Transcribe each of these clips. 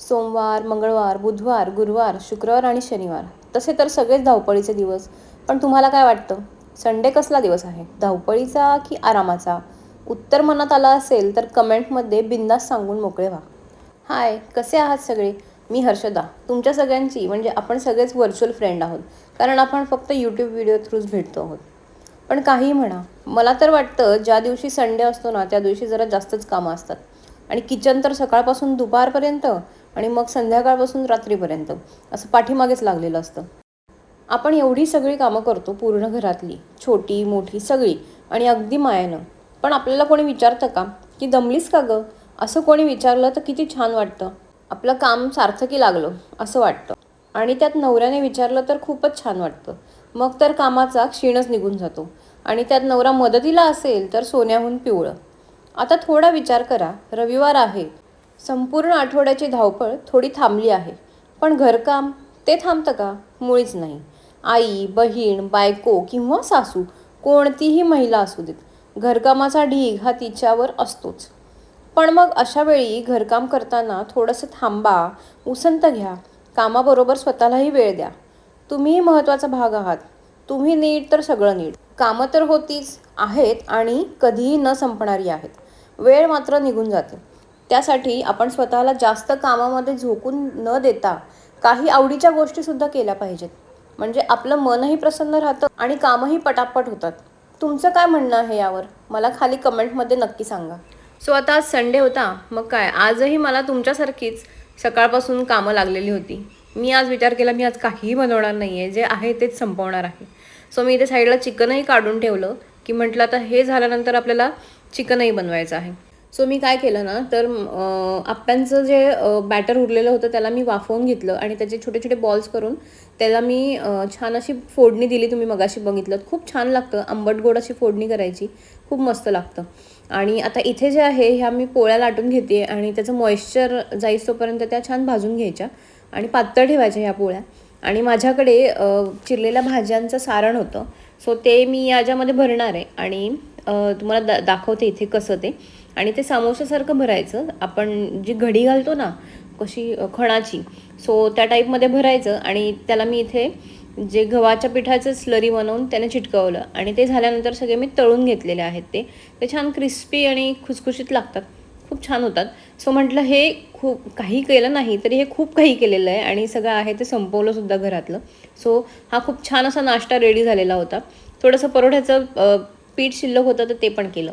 सोमवार मंगळवार बुधवार गुरुवार शुक्रवार आणि शनिवार. तसे तर सगळेच धावपळीचे दिवस. पण तुम्हाला काय वाटतं? संडे कसला दिवस आहे? धावपळीचा की आरामाचा? उत्तर मनात आलं असेल तर कमेंटमध्ये बिंदास सांगून मोकळे व्हा. हाय कसे आहात सगळे? मी हर्षदा. तुमच्या सगळ्यांची म्हणजे आपण सगळेच व्हर्च्युअल फ्रेंड आहोत. कारण आपण फक्त यूट्यूब व्हिडिओ थ्रूच भेटतो आहोत. पण काही म्हणा. मला तर वाटतं ज्या दिवशी संडे असतो ना त्या दिवशी जरा जास्तच कामं असतात. आणि किचन तर सकाळपासून दुपारपर्यंत आणि मग संध्याकाळपासून रात्रीपर्यंत असं पाठीमागेच लागलेलं असतं. आपण एवढी सगळी कामं करतो पूर्ण घरातली छोटी मोठी सगळी आणि अगदी मायानं. पण आपल्याला कोणी विचारतं का? की दमलीस का गं? असं कोणी विचारलं तर किती छान वाटतं. आपलं काम सार्थकी लागलं असं वाटतं. आणि त्यात नवऱ्याने विचारलं तर खूपच छान वाटतं. मग तर कामाचा क्षीणच निघून जातो. आणि त्यात नवरा मदतीला असेल तर सोन्याहून पिवळं. आता थोडा विचार करा. रविवार आहे. संपूर्ण आठवड्याची धावपळ थोडी थांबली आहे. पण घरकाम ते थांबतं का? मुळीच नाही. आई बहीण बायको किंवा सासू कोणतीही महिला असू देत. घरकामाचा ढीग हा तिच्यावर असतोच. पण मग अशा वेळी घरकाम करताना थोडंसं थांबा उसंत घ्या. कामाबरोबर स्वतःलाही वेळ द्या. तुम्हीही महत्त्वाचा भाग आहात. तुम्ही नीट तर सगळं नीट. कामं तर होतीच आहेत आणि कधीही न संपणारी आहेत. वेळ मात्र निघून जाते. त्यासाठी आपण स्वतःला जास्त कामामध्ये झोकून न देता काही आवडीच्या गोष्टीसुद्धा केल्या पाहिजेत. म्हणजे आपलं मनही प्रसन्न राहतं आणि कामही पटापट होतात. तुमचं काय म्हणणं आहे यावर? मला खाली कमेंटमध्ये नक्की सांगा. सो आता आज संडे होता. मग काय? आजही मला तुमच्यासारखीच सकाळपासून कामं लागलेली होती. मी आज विचार केला मी आज काहीही बनवणार नाही आहे जे आहे तेच संपवणार आहे. सो मी इथे साईडला चिकनही काढून ठेवलं. की म्हटलं आता हे झाल्यानंतर आपल्याला चिकनही बनवायचं आहे. सो मी काय केलं ना तर आप्प्यांचं जे बॅटर उरलेलं होतं त्याला मी वाफवून घेतलं आणि त्याचे छोटे छोटे बॉल्स करून त्याला मी छान अशी फोडणी दिली तुम्ही मगाशी बघितलं. खूप छान लागतं आंबट गोड अशी फोडणी करायची. खूप मस्त लागतं. आणि आता इथे जे आहे ह्या मी पोळ्या लाटून घेते आणि त्याचं मॉइश्चर जाईस तोपर्यंत त्या छान भाजून घ्यायच्या आणि पातळ ठेवायच्या ह्या पोळ्या. आणि माझ्याकडे चिरलेल्या भाज्यांचं सारण होतं. सो ते मी याच्यामध्ये भरणार आहे आणि तुम्हाला दा दाखवते इथे कसं ते. आणि ते समोशासारखं भरायचं. आपण जी घडी घालतो ना कशी खणाची सो त्या टाईपमध्ये भरायचं आणि त्याला मी इथे जे गव्हाच्या पिठाचं स्लरी बनवून त्याने चिटकवलं. आणि ते झाल्यानंतर सगळे मी तळून घेतलेले आहेत ते. ते छान क्रिस्पी आणि खुसखुशीत लागतात. खूप छान होतात. सो म्हटलं हे खूप काही केलं नाही तरी हे खूप काही केलेलं आहे आणि सगळं आहे ते संपवलंसुद्धा घरातलं. सो हा खूप छान असा नाश्ता रेडी झालेला होता. थोडंसं परोठ्याचं पीठ शिल्लक होतं तर ते पण केलं.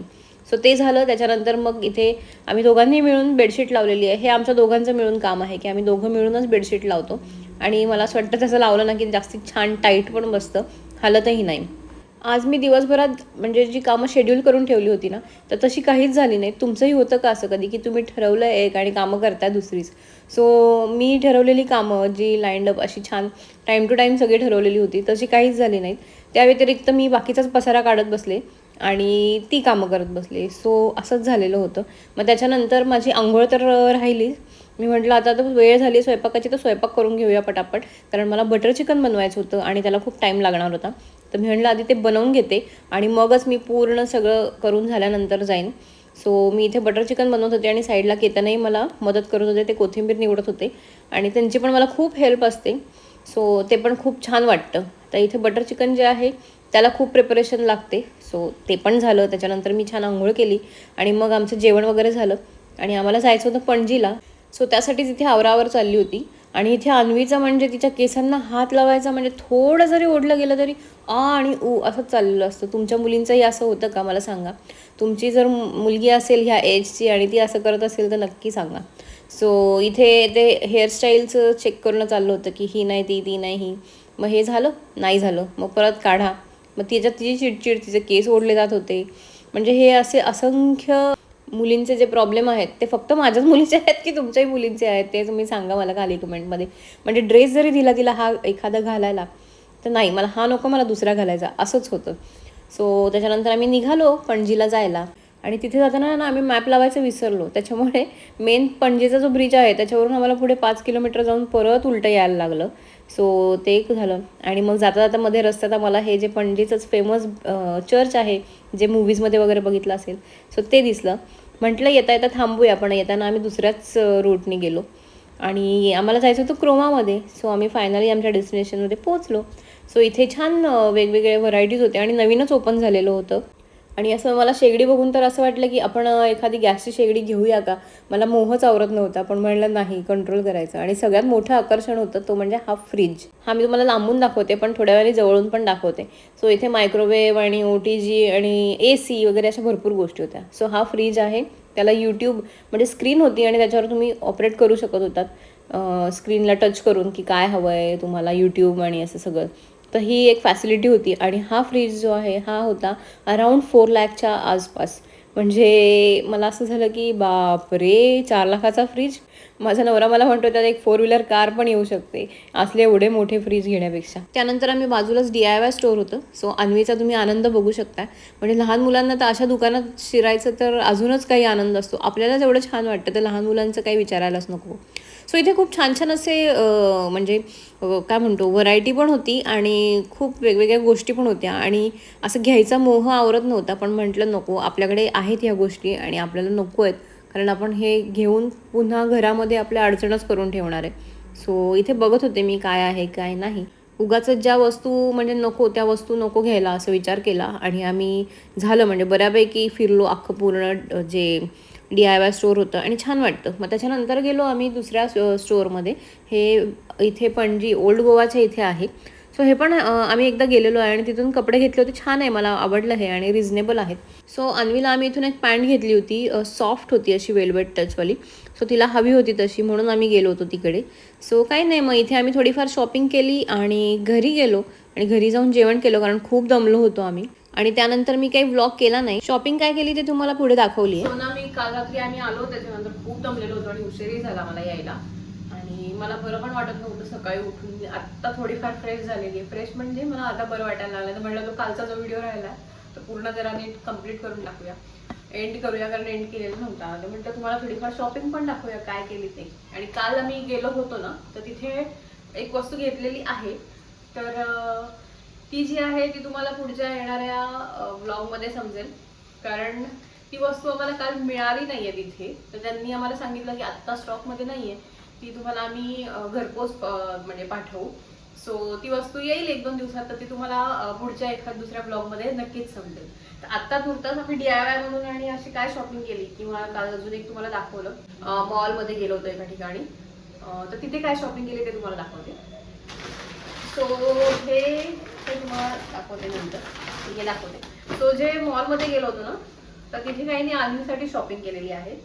सो ते झालं. त्याच्यानंतर मग इथे आम्ही दोघांनी मिळून बेडशीट लावलेली आहे. हे आमच्या दोघांचं मिळून काम आहे की आम्ही दोघं मिळूनच बेडशीट लावतो. आणि मला असं वाटतं तसं लावलं ना की जास्तीत छान टाईट पण बसतं. हालतही नाही. आज मी दिवसभरात म्हणजे जी कामं शेड्यूल करून ठेवली होती ना तर तशी काहीच झाली नाही. तुमचंही होतं का असं कधी की तुम्ही ठरवलं एक आणि कामं करताय दुसरीच? सो मी ठरवलेली कामं जी लाईंड अप अशी छान टाईम टू टाईम सगळी ठरवलेली होती तशी काहीच झाली नाहीत. त्या व्यतिरिक्त मी बाकीचाच पसारा काढत बसले आणि ती कामं करत बसले. सो असंच झालेलं होतं. मग त्याच्यानंतर माझी आंघोळ तर राहिली. मी म्हटलं आता तर वेळ झाली स्वयंपाकाची तर स्वयंपाक करून घेऊया पटापट. कारण मला बटर चिकन बनवायचं होतं आणि त्याला खूप टाईम लागणार होता. तर मी म्हटलं आधी ते बनवून घेते आणि मगच मी पूर्ण सगळं करून झाल्यानंतर जाईन. सो मी इथे बटर चिकन बनवत होते आणि साईडला केतनही मला मदत करत होते. ते कोथिंबीर निवडत होते. आणि त्यांची पण मला खूप हेल्प असते. सो ते पण खूप छान वाटतं. तर इथे बटर चिकन जे आहे त्याला खूप प्रिपरेशन लागते. सो ते पण झालं. त्याच्यानंतर मी छान आंघोळ केली आणि मग आमचं जेवण वगैरे झालं. आणि आम्हाला जायचं होतं पणजीला. सो त्यासाठी तिथे आवरावर चालली होती. आणि इथे अन्वीचा म्हणजे तिच्या केसांना हात लावायचा म्हणजे थोडं जरी ओढलं गेलं तरी आ आणि ऊ असंच चाललेलं असतं. तुमच्या मुलींचंही असं होतं का? मला सांगा. तुमची जर मुलगी असेल ह्या एजची आणि ती असं करत असेल तर नक्की सांगा. सो इथे ते हेअरस्टाईलचं चेक करणं चाललं होतं की ही नाही ती ती नाही ही. मग हे झालं? नाही झालं. मग परत काढा. मग तिच्यात तिची चिडचिड तिचे केस ओढले जात होते. म्हणजे हे असे असंख्य मुलींचे जे प्रॉब्लेम आहेत ते फक्त माझ्याच मुलीचे आहेत की तुमच्याही मुलींचे आहेत? ते तुम्ही सांगा मला खाली कमेंटमध्ये म्हणजे ड्रेस जरी दिला तिला हा एखादा घालायला तर नाही मला हा नको मला दुसरा घालायचा. असंच होतं. सो त्याच्यानंतर आम्ही निघालो पणजीला जायला. आणि तिथे जाताना ना आम्ही मॅप लावायचं विसरलो. त्याच्यामुळे मेन पणजीचा जो ब्रिज आहे त्याच्यावरून आम्हाला पुढे पाच किलोमीटर जाऊन परत उलटं यायला लागलं. सो ते एक झालं. आणि मग जाता जाता मध्ये रस्त्यात आम्हाला हे जे पणजीचंच फेमस चर्च आहे जे मूवीजमध्ये वगैरे बघितलं असेल सो ते दिसलं. म्हटलं येता येता थांबूया पण येताना आम्ही दुसऱ्याच रूटने गेलो. आणि आम्हाला जायचं होतं क्रोमामध्ये. सो आम्ही फायनली आमच्या डेस्टिनेशनमध्ये पोहोचलो. सो इथे छान वेगवेगळ्या वेगवेगळे व्हरायटीज होते आणि नवीनच ओपन झालेलं होतं. आणि असं मला शेगडी बघून तर असं वाटलं की आपण एखादी गॅसची शेगडी घेऊया का? मला मोहच आवरत नव्हता पण म्हणलं नाही कंट्रोल करायचं. आणि सगळ्यात मोठं आकर्षण होतं तो म्हणजे हा फ्रीज हा मी तुम्हाला लांबून दाखवते पण थोड्या वेळाने जवळून पण दाखवते. सो इथे मायक्रोवेव्ह आणि ओ टी जी आणि ए सी वगैरे अशा भरपूर गोष्टी होत्या. सो हा फ्रीज आहे. त्याला यूट्यूब म्हणजे स्क्रीन होती आणि त्याच्यावर तुम्ही ऑपरेट करू शकत होतात. स्क्रीनला टच करून की काय हवं आहे तुम्हाला यूट्यूब आणि असं सगळं. तर ही एक फॅसिलिटी होती. आणि हा फ्रीज जो आहे हा होता अराऊंड फोर लॅकच्या आसपास. म्हणजे मला असं झालं की बापरे चार लाखाचा फ्रीज माझा नवरा मला म्हणतो त्यात एक फोर व्हीलर कार पण येऊ शकते. असले एवढे मोठे फ्रीज घेण्यापेक्षा. त्यानंतर आम्ही बाजूलाच डी आय वाय स्टोअर होतं. सो अन्वीचा तुम्ही आनंद बघू शकता म्हणजे लहान मुलांना तर अशा दुकानात शिरायचं तर अजूनच काही आनंद असतो. आपल्याला जेवढं छान वाटतं तर लहान मुलांचं काही विचारायलाच नको. सो इथे खूप छान छान असे म्हणजे काय म्हणतो व्हरायटी पण होती आणि खूप वेगवेगळ्या गोष्टी पण होत्या. आणि असं घ्यायचा मोह आवरत नव्हता पण म्हटलं नको आपल्याकडे आहेत ह्या गोष्टी आणि आपल्याला नको आहेत कारण आपण हे घेऊन पुन्हा घरामध्ये आपल्या अडचणच करून ठेवणार आहे. सो इथे बघत होते मी काय आहे काय नाही. उगाच ज्या वस्तू म्हणजे नको त्या वस्तू नको घ्यायला असं विचार केला आणि आम्ही झालं म्हणजे बऱ्यापैकी फिरलो अख्खं पूर्ण जे डी आय वाय स्टोअर होतं आणि छान वाटतं. मग त्याच्यानंतर गेलो आम्ही दुसऱ्या स्टोअरमध्ये हे इथे पणजी ओल्ड गोवाच्या इथे आहे. सो हे पण आम्ही एकदा गेलेलो आहे आणि तिथून कपडे घेतले होते. छान आहे मला आवडलं हे आणि रिझनेबल आहेत. सो अन्वीला आम्ही इथून एक पॅन्ट घेतली होती. सॉफ्ट होती अशी वेलवेट टचवाली सो तिला हवी होती तशी म्हणून आम्ही गेलो होतो तिकडे. सो काही नाही मग इथे आम्ही थोडीफार शॉपिंग केली आणि घरी गेलो. आणि घरी जाऊन जेवण केलं कारण खूप दमलो होतो आम्ही. आणि त्यानंतर मी काही व्लॉग केला नाही. शॉपिंग काय केली ते तुम्हाला पुढे दाखवली आहे हो ना मी काल रात्री आम्ही आलो त्याच्यानंतर खूप दमलेलो होतो आणि उशीरही झाला मला यायला. आणि मला बरं पण वाटत नव्हतं सकाळी उठून. मी आत्ता थोडीफार फ्रेश झालेली आहे. फ्रेश म्हणजे मला आता बरं वाटायला लागलं तर म्हटलं तो कालचा जो व्हिडिओ राहिला तो पूर्ण जरा नीट कंप्लीट करून टाकूया. एंड करूया कारण एंड केलेला नव्हता. तर म्हटलं तुम्हाला थोडीफार शॉपिंग पण दाखवूया काय केली ते. आणि काल आम्ही गेलो होतो ना तर तिथे एक वस्तू घेतलेली आहे. तर ती जी आहे ती तुम्हाला पुढच्या येणाऱ्या ब्लॉगमध्ये समजेल. कारण ती वस्तू आम्हाला काल मिळाली नाही आहे तिथे. तर त्यांनी आम्हाला सांगितलं की आत्ता स्टॉकमध्ये नाही आहे ती तुम्हाला आम्ही घरपोच म्हणजे पाठवू. सो ती वस्तू येईल एक दोन दिवसात तर ती तुम्हाला पुढच्या एखाद दुसऱ्या ब्लॉगमध्ये नक्कीच समजेल. तर आत्ता तुर्तास आम्ही डी आय वाय म्हणून आणि अशी काय शॉपिंग केली किंवा काल अजून एक तुम्हाला दाखवलं. मॉलमध्ये गेलो होतो एका ठिकाणी. तर तिथे काय शॉपिंग केली ते तुम्हाला दाखवते. सो हे ते तुम्हाला दाखवते नंतर. हे दाखवते. सो जे मॉलमध्ये गेलो होतो ना तर तिथे काही नाही आर्मीसाठी शॉपिंग केलेली आहे.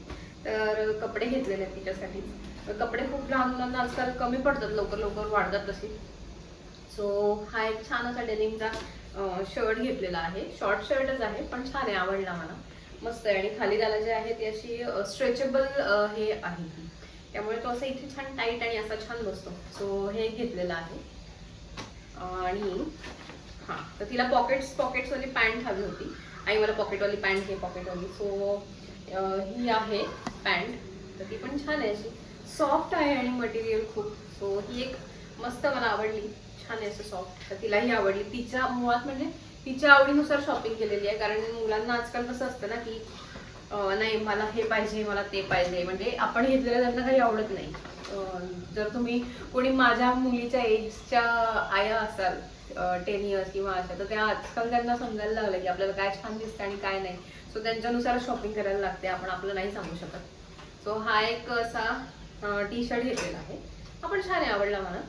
तर कपडे घेतलेले आहेत तिच्यासाठी. तर कपडे खूप लहान मुलांना आजकाल कमी पडतात लवकर लवकर वाढतात तसे. सो हा एक छान असा डेनिमचा शर्ट घेतलेला आहे. शॉर्ट शर्टच आहे पण छान आहे आवडला मला. मस्त आहे. आणि खाली त्याला जे आहे ती अशी स्ट्रेचेबल हे आहे. त्यामुळे तो असं इथे छान टाईट आणि असा छान बसतो. सो हे घेतलेला घेतलेलं आहे. आणि हां तर तिला पॉकेट्स पॉकेट्सवाली पॅन्ट हवी होती. आई मला पॉकेटवाली पॅन्ट घे पॉकेटवाली सो ही आहे पॅन्ट तर ती पण छान आहे अशी. सॉफ्ट आहे आणि मटेरियल खूप. सो ही एक मस्त मला आवडली. छान आहे असं सॉफ्ट तर तिलाही आवडली. तिच्या मुळात म्हणजे तिच्या आवडीनुसार शॉपिंग केलेली आहे. कारण मुलांना आजकाल कसं असतं ना की नाही मला हे पाहिजे मला ते पाहिजे. म्हणजे आपण घेतलेलं त्यांना काही आवडत नाही. जर तुम्ही कोणी माझ्या मुलीच्या एजच्या आया असाल टेन इयर्स किंवा अशा तर त्या आजकाल त्यांना समजायला लागलं की आपल्याला काय छान दिसतं आणि काय नाही. सो त्यांच्यानुसार शॉपिंग करायला लागते आपण आपलं नाही सांगू शकत. सो हा एक असा टी शर्ट घेतलेला आहे. हा पण छान आहे आवडला मला.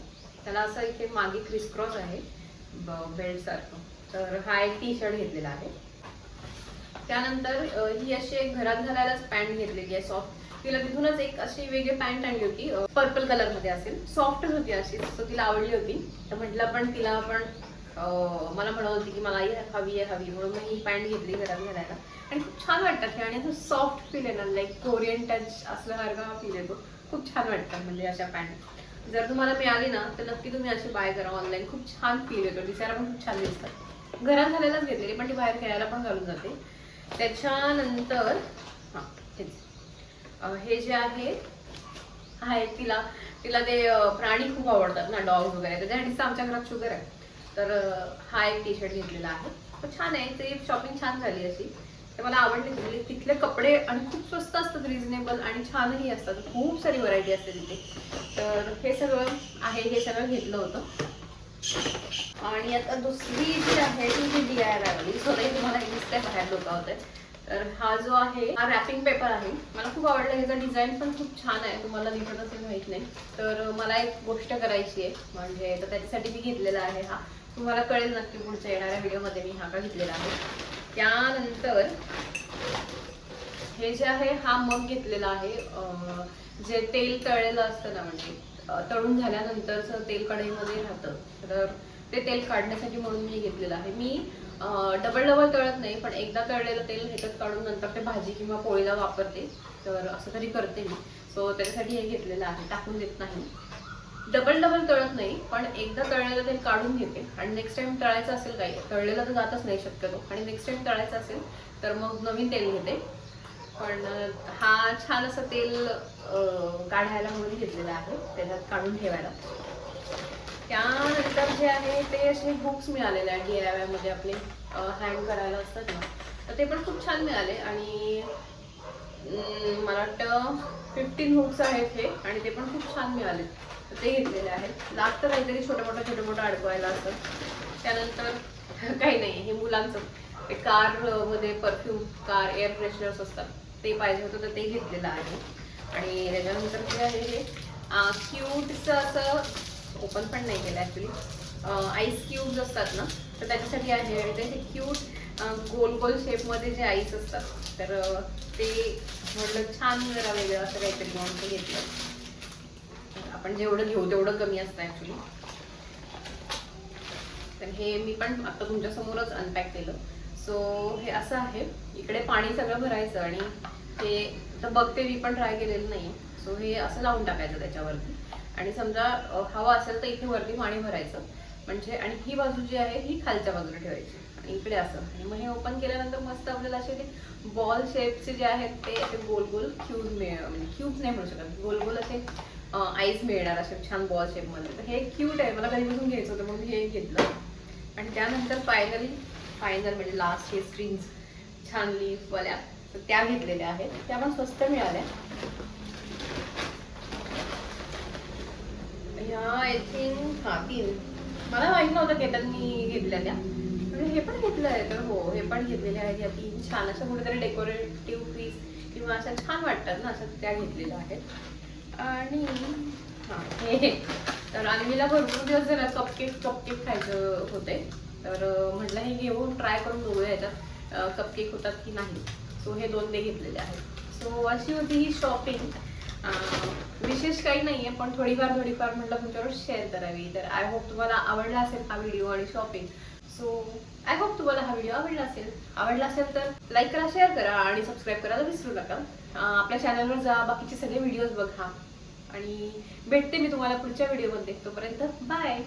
त्याला असं इथे मागे क्रिस क्रॉस आहे बेल्टसारखं तर हा एक टी शर्ट घेतलेला आहे. त्यानंतर ही अशी एक घरात घालायलाच पॅन्ट घेतलेली आहे सॉफ्ट तिला तिथूनच एक अशी वेगळी पॅन्ट आणली होती पर्पल कलरमध्ये असेल. सॉफ्टच होती अशी सो तिला आवडली होती. तर म्हटलं पण तिला आपण मला म्हणत होती की मला ही हवी आहे हवी म्हणून मी ही पॅन्ट घेतली घरात घालायला. आणि खूप छान वाटतात हे आणि असं सॉफ्ट फील येणार लाईक कोरियन टच असल्यासारखा फील येतो. खूप छान वाटतात म्हणजे अशा पॅन्ट. जर तुम्हाला मिळाली ना तर नक्की तुम्ही अशी बाय करा ऑनलाईन खूप छान फील येतो. दिसायला पण खूप छान दिसतात घरात घालायलाच घेतलेली पण ती बाहेर खेळायला पण घालून जाते. त्याच्यानंतर हां हेच हे जे आहे आहे तिला तिला ते प्राणी खूप आवडतात ना डॉग वगैरे. त्याच्यासाठीच आमच्या घरात शुगर आहे. तर हा एक टी शर्ट घेतलेला आहे. तो छान आहे. ते शॉपिंग छान झाली अशी. ते मला आवडले म्हणजे तिथले तिथले कपडे आणि खूप स्वस्त असतात रिझनेबल आणि छानही असतात. खूप सारी व्हरायटी असते तिथे. तर हे सगळं आहे हे सगळं घेतलं होतं. आणि आता दुसरी जी आहे ती जी डी आय वाली स्वतःही तुम्हाला हे बाहेर लोक होते तर हा जो आहे हा रॅपिंग पेपर आहे. मला खूप आवडला ह्याचा डिझाईन पण खूप छान आहे. तुम्हाला दिसत असेल माहीत नाही. तर मला एक गोष्ट करायची आहे. म्हणजे तर त्याच्यासाठी मी घेतलेला आहे हा. तुम्हाला कळेल नक्की पुढच्या येणाऱ्या व्हिडिओमध्ये मी हा का घेतलेला आहे. त्यानंतर हे जे आहे हा मग घेतलेला आहे जे तेल तळलेलं असतं ना म्हणजे तळून झाल्यानंतरचं तेल कढईमध्ये राहतं. तर ते तेल काढण्यासाठी म्हणून मी घेतलेलं आहे. मी डबल डबल तळत नाही पण एकदा तळलेलं तेल ह्याच्यात काढून नंतर ते भाजी किंवा पोळीला वापरते तर असं तरी करते मी. सो त्याच्यासाठी हे घेतलेलं आहे टाकून देत नाही डबल डबल तळत नाही पण एकदा तळलेलं तेल काढून घेते. आणि नेक्स्ट टाइम तळायचं असेल काही तळलेलं तर जातच नाही शक्यतो. आणि नेक्स्ट टाइम तळायचं असेल तर मग नवीन तेल घेते. पण हा छान असं तेल काढायला म्हणून घेतलेला आहे त्याच्यात काढून ठेवायला. त्यानंतर जे आहे ते असे बुक्स मिळालेले आहेत डी आयमध्ये आपले हँग करायला असतात ना तर ते पण खूप छान मिळाले आणि मला वाटतं फिफ्टीन बुक्स आहेत हे आणि ते पण खूप छान मिळाले. तर ते घेतलेले आहेत. लागतं काहीतरी छोटं मोठं छोटं मोठं अडकवायला असं. त्यानंतर काही नाही हे मुलांचं. ते कारमध्ये परफ्यूम कार एअर फ्रेशनर्स असतात. ते पाहिजे होतं तर ते घेतलेलं आहे. आणि त्याच्यानंतर जे आहे हे क्यूटचं असं ओपन पण नाही केलं ॲक्च्युली आईस क्यूब्स असतात ना तर त्याच्यासाठी आहे आणि ते क्यूट गोल गोल शेपमध्ये जे आईस असतात तर ते म्हटलं छान जरा वेगळं असं काहीतरी म्हणून ते घेतलं. आपण जेवढं घेऊ तेवढं कमी असतं ॲक्च्युली तर हे मी पण आता तुमच्यासमोरच अनपॅक केलं. सो हे असं आहे इकडे पाणी सगळं भरायचं आणि हे तर बघते मी पण ट्राय केलेलं नाही सो हे असं लावून टाकायचं त्याच्यावरती. आणि समजा हवा असेल तर इथे वरती पाणी भरायचं. म्हणजे आणि ही बाजू जी आहे ही खालच्या बाजूला ठेवायची. आणि इकडे असं. आणि मग हे ओपन केल्यानंतर मस्त आपल्याला असे ते बॉल शेपचे जे आहेत ते असे गोल गोल क्यूब मिळ म्हणजे क्यूब नाही म्हणू शकत. गोल गोल असे आईज मिळणार असे छान बॉल शेपमध्ये तर हे क्यूट आहे. मला घरीपासून घ्यायचं होतं म्हणून हे घेतलं. आणि त्यानंतर फायनली फायनल म्हणजे लास्ट हे स्क्रीन्स छान लीफवाल्या तर त्या घेतलेल्या आहेत. त्या पण स्वस्त मिळाल्या ह्या आय थिंक हा तीन. मला माहीत नव्हतं केतन मी घेतल्या त्या म्हणजे हे पण घेतलं आहे? तर हो हे पण घेतलेले आहेत. या तीन छान. अशा कुठेतरी डेकोरेटिव्ह पीस किंवा अशा छान वाटतात ना असं त्या घेतलेल्या आहेत. आणि हा हे तर अन्वीला भरपूर दिवस जरा कपकेक कपकेक खायचं होते तर म्हटलं हे घेऊन ट्राय करून बघूया याच्यात कपकेक होतात की नाही. सो हे दोन ते घेतलेले आहेत. सो अशी होती ही शॉपिंग विशेष काही नाही आहे पण थोडीफार थोडीफार म्हटलं तुमच्यावर शेअर करावी. तर आय होप तुम्हाला आवडला असेल हा व्हिडिओ आणि शॉपिंग सो आय होप तुम्हाला हा व्हिडिओ आवडला असेल. आवडला असेल तर लाईक करा शेअर करा आणि सबस्क्राईब करायला विसरू नका. आपल्या चॅनलवर जा बाकीचे सगळे व्हिडिओज बघा. आणि भेटते मी तुम्हाला पुढच्या व्हिडिओमध्ये तोपर्यंत बाय